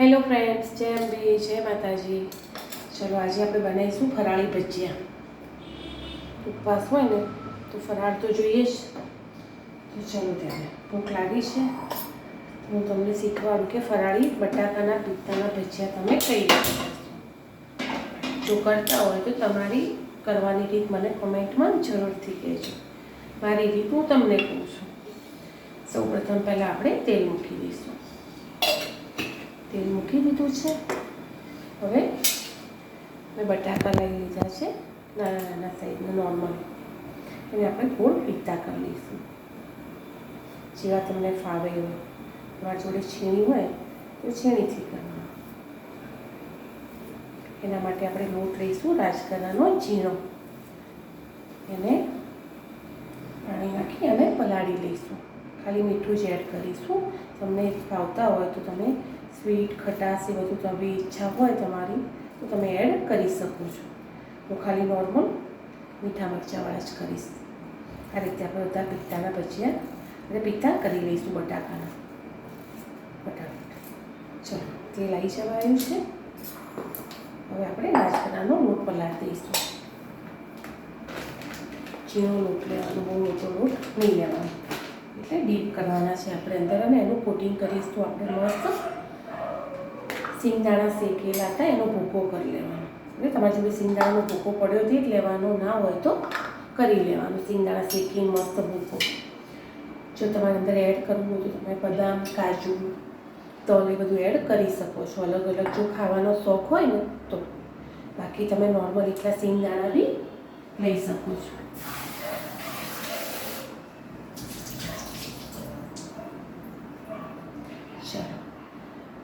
Hello friends જય અંબે, જય માતાજી. ચલો આજે આપણે બનાવીશું ફરાળી ભજીયા. ઉપવાસ હોય ને, તો ફરાળ તો જોઈએ જ. તો ચલો ત્યારે, ભૂખ લાગી છે. હું તમને શીખવાડું કે ફરાળી બટાકાના પિત્તાના ભજીયા તમે કઈ રીતે જો કરતા હોય તો તમારી કરવાની રીત મને કોમેન્ટમાં જરૂરથી કહેજો. મારી રીત હું તમને કહું છું. સૌપ્રથમ પહેલાં આપણે તેલ મૂકી દઈશું. તેલ મૂકી દીધું છે. હવે મેં બટાકા લઈ લીધા છે નાના નાના સાઈઝના નોર્મલ એને આપણે ગોળ પીતા કરી લઈશું. જેવા તમને ફાવે હોય તમારા જોડે છીણી હોય તો છીણીથી કરવાનું. એના માટે આપણે લોટ લઈશું, રાજગરાનો ઝીણો. એને પાણી નાખી અને પલાળી લઈશું. ખાલી મીઠું જ એડ કરીશું. તમને ભાવતા હોય તો તમે સ્વીટ, ખટાશ એ બધું તમે ઈચ્છા હોય તમારી, તો તમે એડ કરી શકો છો. હું ખાલી નોર્મલ મીઠા મરચાંવાળા જ કરીશ. આ રીતે આપણે બધા પિત્તાના ભજીયા અને પિત્તા કરી લઈશું બટાકાના. બટાકા. ચલો તેલ આવી જવાયું છે. હવે આપણે રાજકનાનો લોટ પલાળી દઈશું. ઝીણો લોટ લેવાનો, બહુ મોટો લોટ નહીં લેવાનો. એટલે ડીપ કરવાના છે આપણે અંદર અને એનું કોટિંગ કરીશું. આપણે મસ્ત સિંગદાણા શેકેલા હતા એનો ભૂકો કરી લેવાનો. એટલે તમારી જોડે સિંગદાણાનો ભૂકો પડ્યો તે જ લેવાનો ના હોય તો કરી લેવાનો. સિંગદાણા શેકીને મસ્ત ભૂકો. જો તમારે અંદર એડ કરવું હોય તો તમે બદામ, કાજુ, તલ એ બધું એડ કરી શકો છો. અલગ અલગ જો ખાવાનો શોખ હોય ને, તો. બાકી તમે નોર્મલ એટલા સિંગદાણા બી લઈ શકો છો. ચાલો.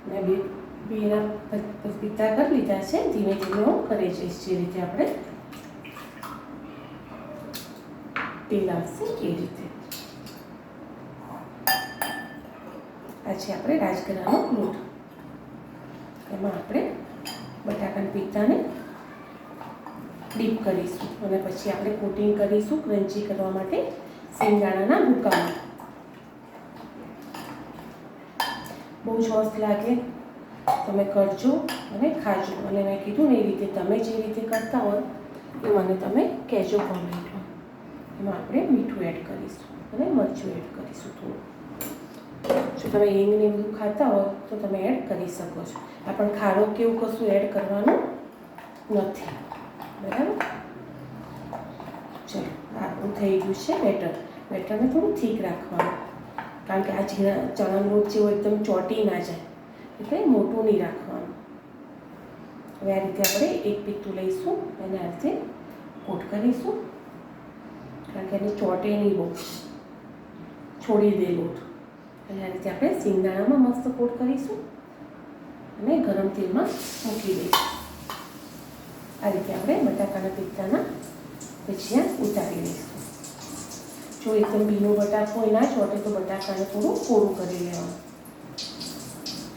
મેં બે બેના પિતા કરી લીધા છે. ધીમે ધીમે હું કરી જઈશ જે રીતે આપણે તેલ આવશે એ રીતે. પછી આપણે રાજગરાનો લોટ એમાં આપણે બટાકાના પિત્તાને ડીપ કરીશું અને પછી આપણે કોટિંગ કરીશું ક્રન્ચી કરવા માટે સિંગદાણાના ભૂકામાં. બહુ જ લાગે. તમે કરજો અને ખાજો. અને મેં કીધું ને એ રીતે તમે જે રીતે કરતા હોય એ મને તમે કહેજો કોમેન્ટમાં. એમાં આપણે મીઠું એડ કરીશું અને મરચું એડ કરીશું થોડું. જો તમે હિંગ ને બધું ખાતા હોય તો તમે એડ કરી શકો છો. પણ ખારો કેવું કશું એડ કરવાનું નથી. બરાબર? ચલો, આપણું થઈ ગયું છે બેટર. બેટરને થોડું ઠીક રાખવાનું. કારણ કે આ ઝીણા ચણાનો લોટ જેવો એકદમ ચોટી ના જાય. એટલે મોટું નહીં રાખવાનું. હવે આ રીતે આપણે એક પીતું લઈશું અને આ રીતે કોટ કરીશું. કારણ કે એને ચોટે નહીં બહુ છોડી દે લોટ અને આ રીતે આપણે સિંગદાણામાં મસ્ત કોટ કરીશું અને ગરમ તેલમાં મૂકી દઈશું. આ રીતે આપણે બટાકાના પિત્તાના ભજીયા ઉતારી લઈશું. જો એકદમ ભીનો બટાકો ના ચોટે તો બટાકાને થોડું કોરું કરી લેવાનું.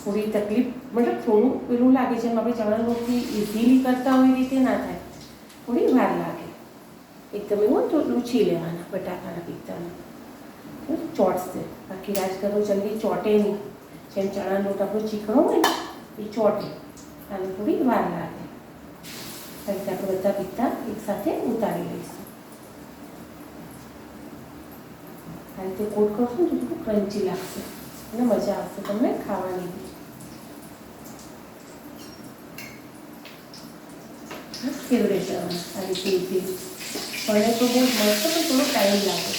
થોડી તકલીફ મતલબ થોડું પેલું લાગે જેમ આપણે ચણા લોટથી ઇઝીલી કરતા હોય એ રીતે ના થાય થોડી વાર લાગે એકદમ એવું તો લૂછી લેવાના બટાકાના પિત્તાના ચોટશે બાકી રાજગરો જલ્દી ચોટે નહીં જેમ ચણા લોટ આપણો ચીકણો હોય ને એ ચોટે અને થોડી વાર લાગે આ રીતે આપણે બધા પિત્તા એકસાથે ઉતારી લઈશું આ રીતે કોટ કરશું તો થોડું ક્રન્ચી લાગશે અને મજા આવશે તમને ખાવાની બી કેવી રીતે આ રીતે ઇઝી બને તો બહુ જ મસ્ત પણ થોડો ટાઈમ લાગે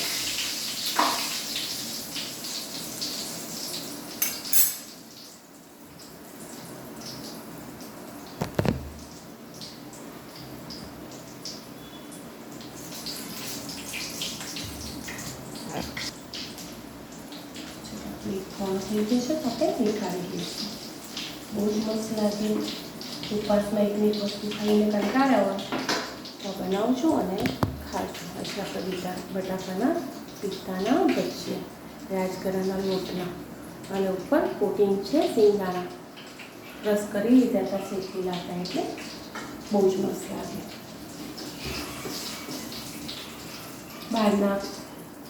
કોણ થઈ જશે તો આપણે નીકાળી દઈશું બહુ જ મસ્ત લાગે ઉપવાસમાં એકની વસ્તુ ખાઈને કંટાળ્યા હોય, તો બનાવું છું અને ખાજો. પછી આપણે બીટા બટાકાના પિસ્તાના ભજીયા, રાજગરાના લોટના. અને ઉપર કોટિંગ છે સિંગાણા રસ કરી લીધા હતા શેકેલા હતા એટલે બહુ જ મસ્ત લાગે. બહારના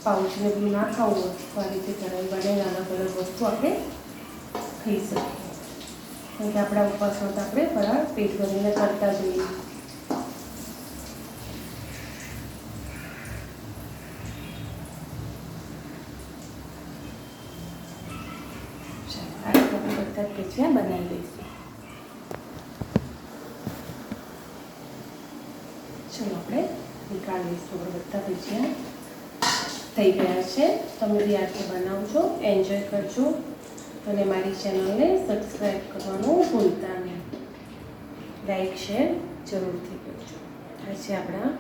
પાઉચને બધું ના ખાવું હોય, તો આ રીતે ઘરે બને અલગ અલગ વસ્તુ આપણે ખાઈ શકીએ. કારણ કે આપણા ઉપવાસમાં તો આપણે ફરાળ પેટ ભરીને કરતા જોઈએ. બધા જ બનાવી લઈશું. ચલો, આપણે નીકાળી આપણે બધા ભજીયા થઈ ગયા છે. તમે બી આ બનાવજો એન્જોય કરજો. અને મારી ચેનલને સબસ્ક્રાઈબ કરવાનું ભૂલતા નહીં. લાઈક શેર જરૂરથી કરજો. આ આપણા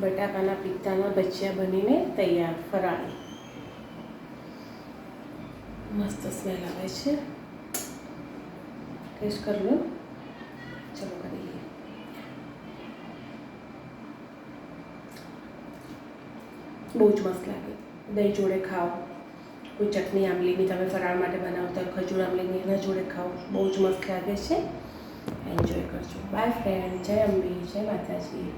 બટાકાના પિત્તાના ભજીયા બનીને તૈયાર, ફરાળ. મસ્ત સ્મેલ આવે છે. ટેસ્ટ કરી લો. ચલો કરી લઈએ બહુ જ મસ્ત લાગે. દહીં જોડે ખાઓ. કોઈ ચટણી આંબલીની તમે ફરાળ માટે બનાવતા ખજૂર આંબલીની એના જોડે ખાઓ. બહુ જ મસ્ત લાગે છે. એન્જોય કરજો. બાય ફ્રેન્ડ જય અંબી. જય માતાજી.